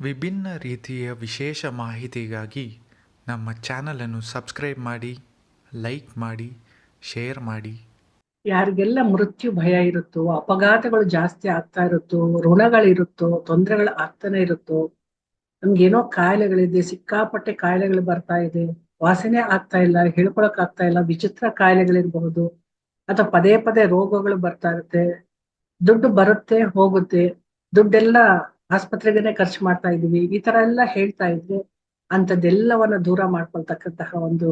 ವಿಭಿನ್ನ ರೀತಿಯ ವಿಶೇಷ ಮಾಹಿತಿಗಾಗಿ ನಮ್ಮ ಚಾನಲನ್ನು ಸಬ್ಸ್ಕ್ರೈಬ್ ಮಾಡಿ, ಲೈಕ್ ಮಾಡಿ, ಶೇರ್ ಮಾಡಿ. ಯಾರಿಗೆಲ್ಲ ಮೃತ್ಯು ಭಯ ಇರುತ್ತೋ, ಅಪಘಾತಗಳು ಜಾಸ್ತಿ ಆಗ್ತಾ ಇರುತ್ತೋ, ಋಣಗಳಿರುತ್ತೋ, ತೊಂದರೆಗಳು ಆಗ್ತಾನೆ ಇರುತ್ತೋ, ನಮ್ಗೇನೋ ಕಾಯಿಲೆಗಳಿದೆ, ಸಿಕ್ಕಾಪಟ್ಟೆ ಕಾಯಿಲೆಗಳು ಬರ್ತಾ ಇದೆ, ವಾಸನೆ ಆಗ್ತಾ ಇಲ್ಲ, ಹೇಳ್ಕೊಳಕ್ ಆಗ್ತಾ ಇಲ್ಲ, ವಿಚಿತ್ರ ಕಾಯಿಲೆಗಳಿರಬಹುದು, ಅಥವಾ ಪದೇ ಪದೇ ರೋಗಗಳು ಬರ್ತಾ ಇರುತ್ತೆ, ದುಡ್ಡು ಬರುತ್ತೆ, ಹೋಗುತ್ತೆ, ದುಡ್ಡೆಲ್ಲ ಆಸ್ಪತ್ರೆಗೆನೆ ಖರ್ಚು ಮಾಡ್ತಾ ಇದೀವಿ ಈ ತರ ಎಲ್ಲ ಹೇಳ್ತಾ ಇದ್ರೆ ಅಂತದೆಲ್ಲವನ್ನ ದೂರ ಮಾಡ್ಕೊಳ್ತಕ್ಕಂತಹ ಒಂದು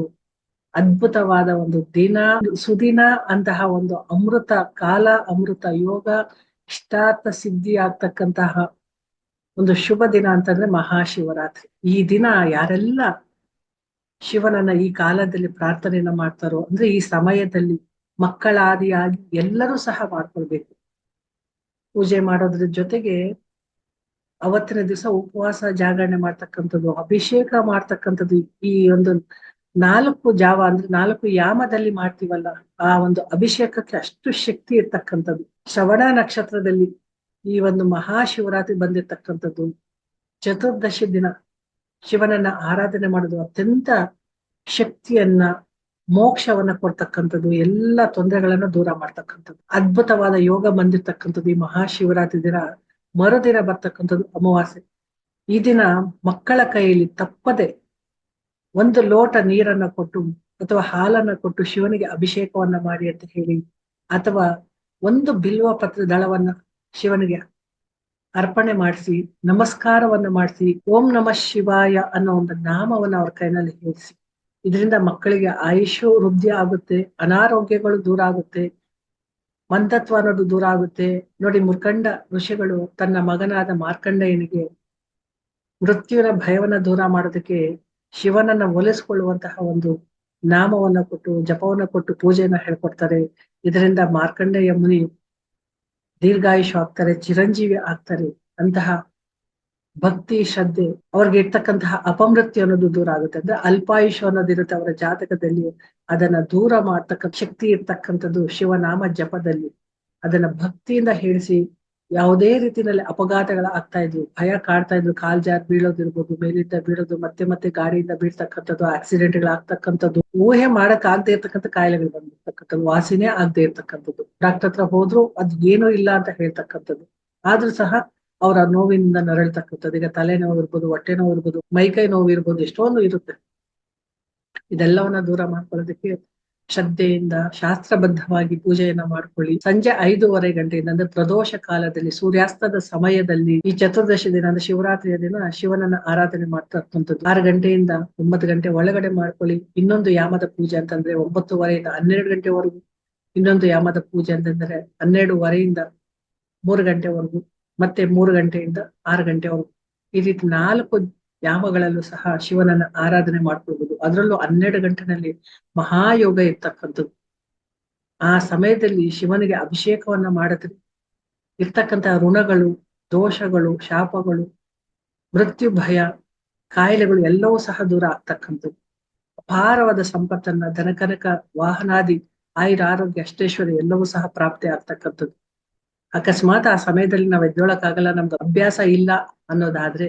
ಅದ್ಭುತವಾದ ಒಂದು ದಿನ, ಸುದಿನ ಅಂತಹ ಒಂದು ಅಮೃತ ಕಾಲ, ಅಮೃತ ಯೋಗ, ಇಷ್ಟಾರ್ಥ ಸಿದ್ಧಿ ಆಗ್ತಕ್ಕಂತಹ ಒಂದು ಶುಭ ದಿನ ಅಂತಂದ್ರೆ ಮಹಾಶಿವರಾತ್ರಿ. ಈ ದಿನ ಯಾರೆಲ್ಲ ಶಿವನನ್ನ ಈ ಕಾಲದಲ್ಲಿ ಪ್ರಾರ್ಥನೆಯನ್ನ ಮಾಡ್ತಾರೋ, ಅಂದ್ರೆ ಈ ಸಮಯದಲ್ಲಿ ಮಕ್ಕಳಾದಿಯಾಗಿ ಎಲ್ಲರೂ ಸಹ ಮಾಡ್ಕೊಳ್ಬೇಕು. ಪೂಜೆ ಮಾಡೋದ್ರ ಜೊತೆಗೆ ಅವತ್ತಿನ ದಿವಸ ಉಪವಾಸ ಜಾಗರಣೆ ಮಾಡ್ತಕ್ಕಂಥದ್ದು, ಅಭಿಷೇಕ ಮಾಡ್ತಕ್ಕಂಥದ್ದು ಈ ಒಂದು ನಾಲ್ಕು ಜಾವ ಅಂದ್ರೆ ನಾಲ್ಕು ಯಾಮದಲ್ಲಿ ಮಾಡ್ತೀವಲ್ಲ, ಆ ಒಂದು ಅಭಿಷೇಕಕ್ಕೆ ಅಷ್ಟು ಶಕ್ತಿ ಇರ್ತಕ್ಕಂಥದ್ದು. ಶ್ರವಣ ನಕ್ಷತ್ರದಲ್ಲಿ ಈ ಒಂದು ಮಹಾಶಿವರಾತ್ರಿ ಬಂದಿರ್ತಕ್ಕಂಥದ್ದು. ಚತುರ್ದಶಿ ದಿನ ಶಿವನನ್ನ ಆರಾಧನೆ ಮಾಡೋದು ಅತ್ಯಂತ ಶಕ್ತಿಯನ್ನ, ಮೋಕ್ಷವನ್ನ ಕೊಡ್ತಕ್ಕಂಥದ್ದು, ಎಲ್ಲ ತೊಂದರೆಗಳನ್ನ ದೂರ ಮಾಡ್ತಕ್ಕಂಥದ್ದು. ಅದ್ಭುತವಾದ ಯೋಗ ಬಂದಿರ್ತಕ್ಕಂಥದ್ದು ಈ ಮಹಾಶಿವರಾತ್ರಿ ದಿನ. ಮರುದಿನ ಬರ್ತಕ್ಕಂಥದ್ದು ಅಮಾವಾಸ್ಯೆ. ಈ ದಿನ ಮಕ್ಕಳ ಕೈಯಲ್ಲಿ ತಪ್ಪದೆ ಒಂದು ಲೋಟ ನೀರನ್ನ ಕೊಟ್ಟು ಅಥವಾ ಹಾಲನ್ನ ಕೊಟ್ಟು ಶಿವನಿಗೆ ಅಭಿಷೇಕವನ್ನ ಮಾಡಿ ಅಂತ ಹೇಳಿ ಅಥವಾ ಒಂದು ಬಿಲ್ವ ಪತ್ರ ದಳವನ್ನ ಶಿವನಿಗೆ ಅರ್ಪಣೆ ಮಾಡಿಸಿ, ನಮಸ್ಕಾರವನ್ನ ಮಾಡಿಸಿ, ಓಂ ನಮಃ ಶಿವಾಯ ಅನ್ನೋ ಒಂದು ನಾಮವನ್ನ ಅವ್ರ ಕೈನಲ್ಲಿ ಹೇಳಿಸಿ ಇದರಿಂದ ಮಕ್ಕಳಿಗೆ ಆಯುಷು ವೃದ್ಧಿ ಆಗುತ್ತೆ, ಅನಾರೋಗ್ಯಗಳು ದೂರ ಆಗುತ್ತೆ ಮಂತತ್ವ ಅನ್ನೋದು ದೂರ ಆಗುತ್ತೆ. ನೋಡಿ ಮುರ್ಕಂಡ ಋಷಿಗಳು ತನ್ನ ಮಗನಾದ ಮಾರ್ಕಂಡಯ್ಯನಿಗೆ ಮೃತ್ಯುವಿನ ಭಯವನ್ನ ದೂರ ಮಾಡೋದಕ್ಕೆ ಶಿವನನ್ನ ಒಲಿಸ್ಕೊಳ್ಳುವಂತಹ ಒಂದು ನಾಮವನ್ನ ಕೊಟ್ಟು, ಜಪವನ್ನ ಕೊಟ್ಟು ಪೂಜೆಯನ್ನ ಹೇಳ್ಕೊಡ್ತಾರೆ. ಇದರಿಂದ ಮಾರ್ಕಂಡೇಯ ಮುನಿ ದೀರ್ಘಾಯುಷ ಆಗ್ತಾರೆ, ಚಿರಂಜೀವಿ ಆಗ್ತಾರೆ, ಅಂತಹ ಭಕ್ತಿ, ಶ್ರದ್ಧೆ, ಅವ್ರಿಗೆ ಇರ್ತಕ್ಕಂತಹ ಅಪಮೃತ್ಯು ಅನ್ನೋದು ದೂರ ಆಗುತ್ತೆ. ಅಂದ್ರೆ ಅಲ್ಪಾಯುಷ ಅನ್ನೋದಿರುತ್ತೆ ಅವರ ಜಾತಕದಲ್ಲಿ. ಅದನ್ನ ದೂರ ಮಾಡ್ತಕ್ಕ, ಶಕ್ತಿ ಇರ್ತಕ್ಕಂಥದ್ದು ಶಿವನಾಮ ಜಪದಲ್ಲಿ. ಅದನ್ನ ಭಕ್ತಿಯಿಂದ ಹೇಳಿಸಿ, ಯಾವುದೇ ರೀತಿಯಲ್ಲಿ ಅಪಘಾತಗಳ ಆಗ್ತಾ ಇದ್ವು, ಭಯ ಕಾಡ್ತಾ ಇದ್ರು ಕಾಲ್ ಜಾರ್ ಬೀಳೋದಿರ್ಬೋದು, ಮೇಲಿಂದ ಬೀಳೋದು, ಮತ್ತೆ ಮತ್ತೆ ಗಾಡಿಯಿಂದ ಬೀಳ್ತಕ್ಕಂಥದ್ದು ಆಕ್ಸಿಡೆಂಟ್ಗಳು ಆಗ್ತಕ್ಕಂಥದ್ದು, ಊಹೆ ಮಾಡಕ್ ಆಗದೆ ಇರ್ತಕ್ಕಂಥ ಕಾಯಿಲೆಗಳು ಬಂದಿರ್ತಕ್ಕಂಥದ್ದು, ವಾಸಿನೇ ಆಗದೆ ಇರ್ತಕ್ಕಂಥದ್ದು. ಡಾಕ್ಟರ್ ಹತ್ರ ಹೋದ್ರು ಅದ್ ಏನೂ ಇಲ್ಲ ಅಂತ ಹೇಳ್ತಕ್ಕಂಥದ್ದು. ಆದ್ರೂ ಸಹ ಅವರ ನೋವಿನಿಂದ ನರಳ್ತಕ್ಕಂಥದ್ದು. ಈಗ ತಲೆ ನೋವು ಇರ್ಬೋದು ಹೊಟ್ಟೆ ನೋವು ಇರ್ಬೋದು ಮೈಕೈ ನೋವು ಇರ್ಬೋದು ಎಷ್ಟೊಂದು ಇರುತ್ತೆ. ಇದೆಲ್ಲವನ್ನ ದೂರ ಮಾಡ್ಕೊಳ್ಳೋದಕ್ಕೆ ಶ್ರದ್ಧೆಯಿಂದ ಶಾಸ್ತ್ರಬದ್ಧವಾಗಿ ಪೂಜೆಯನ್ನ ಮಾಡ್ಕೊಳ್ಳಿ. ಸಂಜೆ ಐದೂವರೆ ಗಂಟೆಯಿಂದ, ಅಂದ್ರೆ ಪ್ರದೋಷ ಕಾಲದಲ್ಲಿ, ಸೂರ್ಯಾಸ್ತದ ಸಮಯದಲ್ಲಿ, ಈ ಚತುರ್ದಶಿ ದಿನ, ಅಂದ್ರೆ ಶಿವರಾತ್ರಿಯ ದಿನ, ಶಿವನನ್ನ ಆರಾಧನೆ ಮಾಡ್ತಕ್ಕಂಥದ್ದು ಆರು ಗಂಟೆಯಿಂದ ಒಂಬತ್ತು ಗಂಟೆ ಒಳಗಡೆ ಮಾಡ್ಕೊಳ್ಳಿ. ಇನ್ನೊಂದು ಯಾಮದ ಪೂಜೆ ಅಂತಂದ್ರೆ ಒಂಬತ್ತುವರೆಯಿಂದ ಹನ್ನೆರಡು ಗಂಟೆವರೆಗೂ. ಇನ್ನೊಂದು ಯಾಮದ ಪೂಜೆ ಅಂತಂದ್ರೆ ಹನ್ನೆರಡುವರೆಯಿಂದ ಮೂರು ಗಂಟೆವರೆಗೂ. ಮತ್ತೆ ಮೂರು ಗಂಟೆಯಿಂದ ಆರು ಗಂಟೆವರೆಗೂ. ಈ ರೀತಿ ನಾಲ್ಕು ಯಾಮಗಳಲ್ಲೂ ಸಹ ಶಿವನನ್ನ ಆರಾಧನೆ ಮಾಡ್ಕೊಳ್ಬಹುದು ಅದರಲ್ಲೂ ಹನ್ನೆರಡು ಗಂಟೆನಲ್ಲಿ ಮಹಾಯೋಗ ಇರ್ತಕ್ಕಂಥದ್ದು. ಆ ಸಮಯದಲ್ಲಿ ಶಿವನಿಗೆ ಅಭಿಷೇಕವನ್ನ ಮಾಡಿದ್ರೆ ಇರ್ತಕ್ಕಂತಹ ಋಣಗಳು, ದೋಷಗಳು, ಶಾಪಗಳು, ಮೃತ್ಯು ಭಯ, ಕಾಯಿಲೆಗಳು ಎಲ್ಲವೂ ಸಹ ದೂರ ಆಗ್ತಕ್ಕಂಥದ್ದು. ಅಪಾರವಾದ ಸಂಪತ್ತನ್ನ ಧನಕನಕ ವಾಹನಾದಿ, ಆಯುರ ಆರೋಗ್ಯ, ಅಷ್ಟೇಶ್ವರ ಎಲ್ಲವೂ ಸಹ ಪ್ರಾಪ್ತಿ ಆಗ್ತಕ್ಕಂಥದ್ದು. ಅಕಸ್ಮಾತ್ ಆ ಸಮಯದಲ್ಲಿ ನಾವು ಎದ್ದೊಳಕ್ಕಾಗಲ್ಲ, ನಮ್ದು ಅಭ್ಯಾಸ ಇಲ್ಲ ಅನ್ನೋದಾದ್ರೆ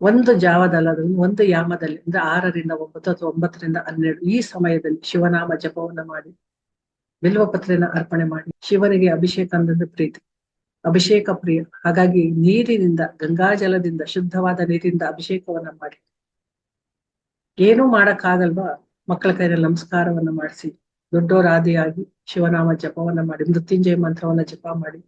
ಒಂದು ಜಾವದಲ್ಲದ, ಒಂದು ಯಾಮದಲ್ಲಿ, ಅಂದ್ರೆ ಆರರಿಂದ ಒಂಬತ್ತು ಅಥವಾ ಒಂಬತ್ತರಿಂದ ಹನ್ನೆರಡು ಈ ಸಮಯದಲ್ಲಿ ಶಿವನಾಮ ಜಪವನ್ನ ಮಾಡಿ ಬಿಲ್ವ ಪತ್ರೆನ ಅರ್ಪಣೆ ಮಾಡಿ, ಶಿವನಿಗೆ ಅಭಿಷೇಕ ಅಂದ್ರೆ ಪ್ರೀತಿ, ಅಭಿಷೇಕ ಪ್ರಿಯ. ಹಾಗಾಗಿ ನೀರಿನಿಂದ, ಗಂಗಾಜಲದಿಂದ, ಶುದ್ಧವಾದ ನೀರಿಂದ ಅಭಿಷೇಕವನ್ನ ಮಾಡಿ. ಏನೂ ಮಾಡಕ್ಕಾಗಲ್ವಾ? ಮಕ್ಕಳ ಕೈಯಲ್ಲಿ ನಮಸ್ಕಾರವನ್ನ ಮಾಡಿಸಿ. ದೊಡ್ಡೋರಾದಿಯಾಗಿ ಶಿವನಾಮ ಜಪವನ್ನ ಮಾಡಿ, ಮೃತ್ಯುಂಜಯ ಮಂತ್ರವನ್ನ ಜಪ ಮಾಡಿ.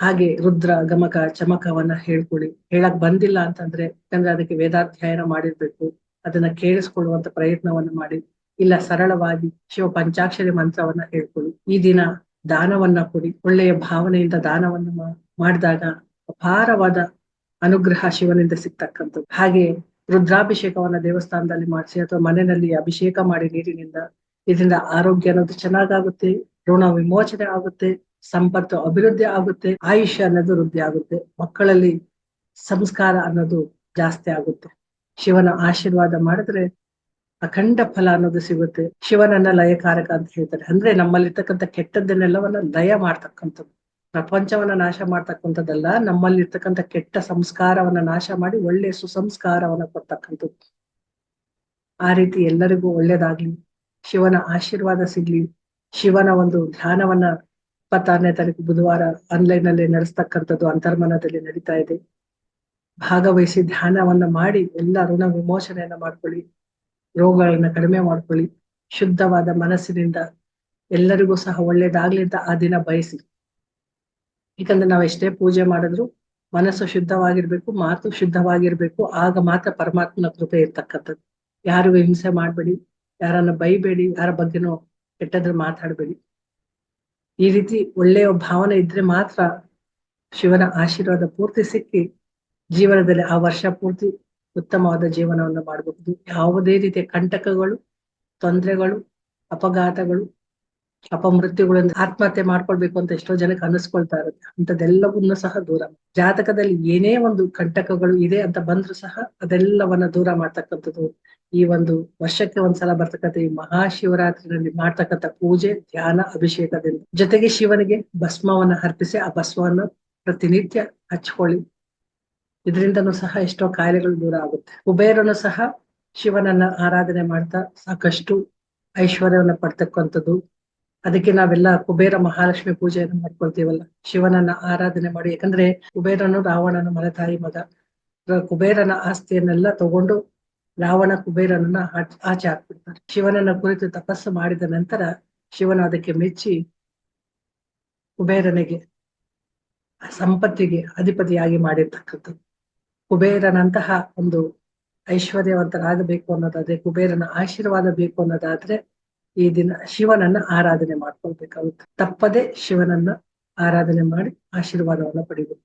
ಹಾಗೆ ರುದ್ರ, ಗಮಕ, ಚಮಕವನ್ನ ಹೇಳ್ಕೊಳ್ಳಿ. ಹೇಳಕ್ ಬಂದಿಲ್ಲ ಅಂತಂದ್ರೆ ಯಾಕಂದ್ರೆ ಅದಕ್ಕೆ ವೇದಾಧ್ಯಯನ ಮಾಡಿರ್ಬೇಕು. ಅದನ್ನ ಕೇಳಿಸ್ಕೊಳ್ಳುವಂತ ಪ್ರಯತ್ನವನ್ನ ಮಾಡಿ. ಇಲ್ಲ ಸರಳವಾಗಿ ಶಿವ ಪಂಚಾಕ್ಷರಿ ಮಂತ್ರವನ್ನ ಹೇಳ್ಕೊಳ್ಳಿ. ಈ ದಿನ ದಾನವನ್ನ ಕೊಡಿ. ಒಳ್ಳೆಯ ಭಾವನೆಯಿಂದ ದಾನವನ್ನ ಮಾಡಿದಾಗ ಅಪಾರವಾದ ಅನುಗ್ರಹ ಶಿವನಿಂದ ಸಿಗ್ತಕ್ಕಂಥದ್ದು. ಹಾಗೆ ರುದ್ರಾಭಿಷೇಕವನ್ನ ದೇವಸ್ಥಾನದಲ್ಲಿ ಮಾಡಿಸಿ ಅಥವಾ ಮನೆಯಲ್ಲಿ ಅಭಿಷೇಕ ಮಾಡಿ ನೀರಿನಿಂದ ಇದರಿಂದ ಆರೋಗ್ಯ ಅನ್ನೋದು ಚೆನ್ನಾಗಾಗುತ್ತೆ ಋಣ ವಿಮೋಚನೆ ಆಗುತ್ತೆ ಸಂಪತ್ತು ಅಭಿವೃದ್ಧಿ ಆಗುತ್ತೆ, ಆಯುಷ್ಯ ಅನ್ನೋದು ವೃದ್ಧಿ ಆಗುತ್ತೆ. ಮಕ್ಕಳಲ್ಲಿ ಸಂಸ್ಕಾರ ಅನ್ನೋದು ಜಾಸ್ತಿ ಆಗುತ್ತೆ. ಶಿವನ ಆಶೀರ್ವಾದ ಮಾಡಿದ್ರೆ ಅಖಂಡ ಫಲ ಅನ್ನೋದು ಸಿಗುತ್ತೆ. ಶಿವನನ್ನ ಲಯಕಾರಕ ಅಂತ ಹೇಳ್ತಾರೆ. ಅಂದ್ರೆ ನಮ್ಮಲ್ಲಿರ್ತಕ್ಕಂಥ ಕೆಟ್ಟದ್ದನ್ನೆಲ್ಲವನ್ನ ಲಯ ಮಾಡ್ತಕ್ಕಂಥದ್ದು. ಪ್ರಪಂಚವನ್ನ ನಾಶ ಮಾಡ್ತಕ್ಕಂಥದ್ದಲ್ಲ ನಮ್ಮಲ್ಲಿ ಇರ್ತಕ್ಕಂಥ ಕೆಟ್ಟ ಸಂಸ್ಕಾರವನ್ನ ನಾಶ ಮಾಡಿ ಒಳ್ಳೆ ಸುಸಂಸ್ಕಾರವನ್ನ ಕೊಡ್ತಕ್ಕಂಥದ್ದು. ಆ ರೀತಿ ಎಲ್ಲರಿಗೂ ಒಳ್ಳೇದಾಗ್ಲಿ. ಶಿವನ ಆಶೀರ್ವಾದ ಸಿಗ್ಲಿ. ಶಿವನ ಒಂದು ಧ್ಯಾನವನ್ನ ಇಪ್ಪತ್ತಾರನೇ ತಾರೀಕು ಬುಧವಾರ ಆನ್ಲೈನ್ ಅಲ್ಲಿ ನಡೆಸ್ತಕ್ಕಂಥದ್ದು ಅಂತರ್ಮನದಲ್ಲಿ ನಡೀತಾ ಇದೆ. ಭಾಗವಹಿಸಿ ಧ್ಯಾನವನ್ನ ಮಾಡಿ ಎಲ್ಲ ಋಣ ವಿಮೋಚನೆಯನ್ನ ಮಾಡ್ಕೊಳ್ಳಿ. ರೋಗಗಳನ್ನ ಕಡಿಮೆ ಮಾಡ್ಕೊಳ್ಳಿ. ಶುದ್ಧವಾದ ಮನಸ್ಸಿನಿಂದ ಎಲ್ಲರಿಗೂ ಸಹ ಒಳ್ಳೇದಾಗ್ಲಿ ಅಂತ ಆ ದಿನ ಬಯಸಿ. ಯಾಕಂದ್ರೆ ನಾವ್ ಎಷ್ಟೇ ಪೂಜೆ ಮಾಡಿದ್ರು ಮನಸ್ಸು ಶುದ್ಧವಾಗಿರ್ಬೇಕು, ಮಾತು ಶುದ್ಧವಾಗಿರ್ಬೇಕು. ಆಗ ಮಾತ್ರ ಪರಮಾತ್ಮನ ಕೃಪೆ ಇರ್ತಕ್ಕಂಥದ್ದು. ಯಾರಿಗೂ ಹಿಂಸೆ ಮಾಡ್ಬೇಡಿ. ಯಾರನ್ನ ಬೈಬೇಡಿ, ಯಾರ ಬಗ್ಗೆನೂ ಕೆಟ್ಟದ್ರ ಮಾತಾಡಬೇಡಿ. ಈ ರೀತಿ ಒಳ್ಳೆಯ ಭಾವನೆ ಇದ್ರೆ ಮಾತ್ರ ಶಿವನ ಆಶೀರ್ವಾದ ಪೂರ್ತಿ ಸಿಕ್ಕಿ ಜೀವನದಲ್ಲಿ ಆ ವರ್ಷ ಪೂರ್ತಿ ಉತ್ತಮವಾದ ಜೀವನವನ್ನು ಮಾಡಬಹುದು. ಯಾವುದೇ ರೀತಿಯ ಕಂಟಕಗಳು, ತೊಂದರೆಗಳು, ಅಪಘಾತಗಳು ಅಪಮೃತ್ಯುಗಳಿಂದ ಆತ್ಮಹತ್ಯೆ ಮಾಡ್ಕೊಳ್ಬೇಕು ಅಂತ ಎಷ್ಟೋ ಜನಕ್ಕೆ ಅನಿಸ್ಕೊಳ್ತಾ ಇರುತ್ತೆ. ಅಂತದೆಲ್ಲವನ್ನೂ ಸಹ ದೂರ. ಜಾತಕದಲ್ಲಿ ಏನೇ ಒಂದು ಕಂಟಕಗಳು ಇದೆ ಅಂತ ಬಂದ್ರು ಸಹ ಅದೆಲ್ಲವನ್ನ ದೂರ ಮಾಡ್ತಕ್ಕಂಥದ್ದು ಈ ಒಂದು ವರ್ಷಕ್ಕೆ ಒಂದ್ಸಲ ಬರ್ತಕ್ಕಂಥ ಈ ಮಹಾಶಿವರಾತ್ರಿನಲ್ಲಿ ಮಾಡ್ತಕ್ಕಂಥ ಪೂಜೆ, ಧ್ಯಾನ, ಅಭಿಷೇಕದಿಂದ. ಜೊತೆಗೆ ಶಿವನಿಗೆ ಭಸ್ಮವನ್ನ ಅರ್ಪಿಸಿ ಆ ಭಸ್ಮವನ್ನ ಪ್ರತಿನಿತ್ಯ ಹಚ್ಕೊಳ್ಳಿ. ಇದರಿಂದನೂ ಸಹ ಎಷ್ಟೋ ಕಾಯಿಲೆಗಳು ದೂರ ಆಗುತ್ತೆ. ಕುಬೇರನು ಸಹ ಶಿವನನ್ನ ಆರಾಧನೆ ಮಾಡ್ತಾ ಸಾಕಷ್ಟು ಐಶ್ವರ್ಯವನ್ನ ಪಡ್ತಕ್ಕಂಥದ್ದು. ಅದಕ್ಕೆ ನಾವೆಲ್ಲ ಕುಬೇರ ಮಹಾಲಕ್ಷ್ಮಿ ಪೂಜೆಯನ್ನು ಮಾಡ್ಕೊಳ್ತೀವಲ್ಲ. ಶಿವನನ್ನ ಆರಾಧನೆ ಮಾಡಿ, ಯಾಕಂದ್ರೆ ಕುಬೇರನು ರಾವಣನ ತಾಯಿ ಮಗ. ಕುಬೇರನ ಆಸ್ತಿಯನ್ನೆಲ್ಲ ತಗೊಂಡು ರಾವಣ ಕುಬೇರನನ್ನ ಆಚೆ ಹಾಕ್ಬಿಡ್ತಾರೆ. ಶಿವನನ್ನ ಕುರಿತು ತಪಸ್ಸು ಮಾಡಿದ ನಂತರ ಶಿವನ ಅದಕ್ಕೆ ಮೆಚ್ಚಿ ಕುಬೇರನಿಗೆ ಸಂಪತ್ತಿಗೆ ಅಧಿಪತಿಯಾಗಿ ಮಾಡಿರ್ತಕ್ಕಂಥದ್ದು. ಕುಬೇರನಂತಹ ಒಂದು ಐಶ್ವರ್ಯವಂತರಾಗಬೇಕು ಅನ್ನೋದಾದ್ರೆ, ಕುಬೇರನ ಆಶೀರ್ವಾದ ಬೇಕು ಅನ್ನೋದಾದ್ರೆ ಈ ದಿನ ಶಿವನನ್ನ ಆರಾಧನೆ ಮಾಡ್ಕೊಳ್ಬೇಕಾಗುತ್ತೆ. ತಪ್ಪದೆ ಶಿವನನ್ನ ಆರಾಧನೆ ಮಾಡಿ ಆಶೀರ್ವಾದವನ್ನ ಪಡಿಬೇಕು